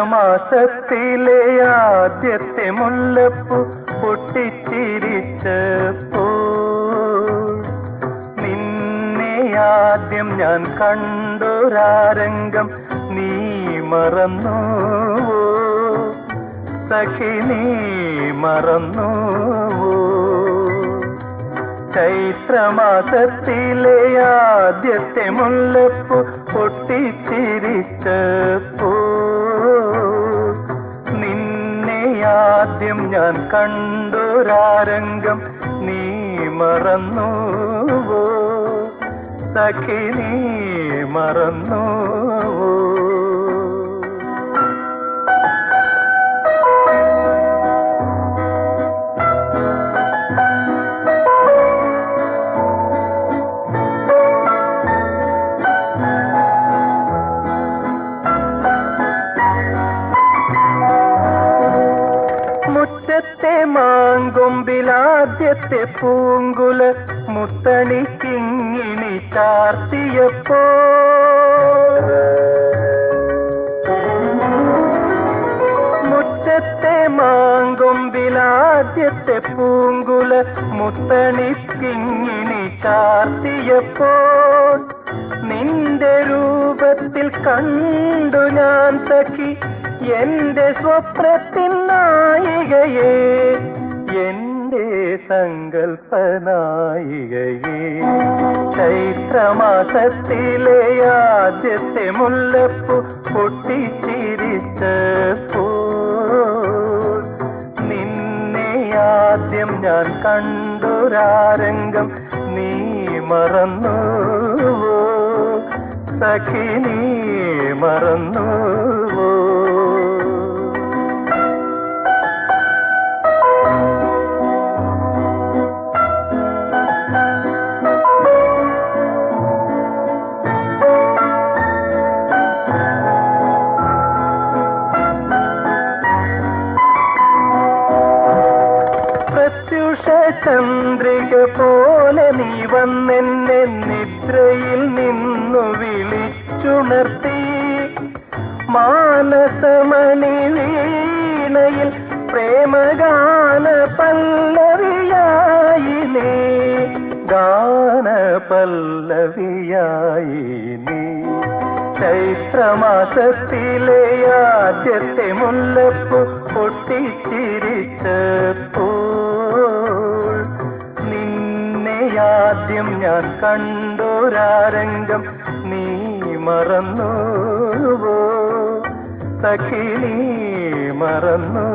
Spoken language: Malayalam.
ചൈത്രമാസത്തിലെ ആദ്യത്തെ മുല്ലപ്പൂ പൊട്ടിച്ചിരിച്ചപ്പോ നിന്നെ ആദ്യം ഞാൻ കണ്ടൊരാരംഗം നീ മറന്നു സഖി നീ മറന്നു ചൈത്രമാസത്തിലെ ആദ്യത്തെ മുല്ലപ്പൂ പൊട്ടിച്ചിരിച്ചപ്പോ ആദ്യം ഞാൻ കണ്ടൊരാരംഗം നീ മറന്നുവോ? സഖി നീ മറന്നുവോ? മാങ്കൊമ്പിലാദ്യത്തെ പൂങ്കുല മുത്തണിക്കിങ്ങിണി ചാർത്തിയപ്പോ. മുറ്റത്തെ മാങ്കൊമ്പിലാദ്യത്തെ പൂങ്കുല മുത്തണിക്കിങ്ങിണി ചാർത്തിയപ്പോൾ നിന്റെ രൂപത്തിൽ കണ്ടു ഞാൻ സഖി എന്റെ സ്വപ്നത്തിൻ നായികയെ എന്റെ സങ്കൽപ്പനായികയെ. ചൈത്രമാസത്തിലെ ആദ്യത്തെ മുല്ലപ്പൂ പൊട്ടിച്ചിരിച്ച നിന്നെ ആദ്യം ഞാൻ കണ്ടൊരാരംഗം നീ മറന്നു സഖി നീ മറന്നുവോ ചന്ദ്രിക പോലെ നീ വന്നെന്നെ നിദ്രയിൽ നിന്നു വിളിച്ചുണർത്തി. മാനസമണി വീണയിൽ പ്രേമഗാന പല്ലവിയായി നീ. ഗാന പല്ലവിയായി നീ. ചൈത്രമാസത്തിലെ ആദ്യത്തെ മുല്ലപ്പൂ പൊട്ടിച്ചിരിച്ചപ്പോൾ ആദ്യം ഞാൻ കണ്ടൊരാരംഗം നീ മറന്നുവോ? സഖി നീ മറന്നു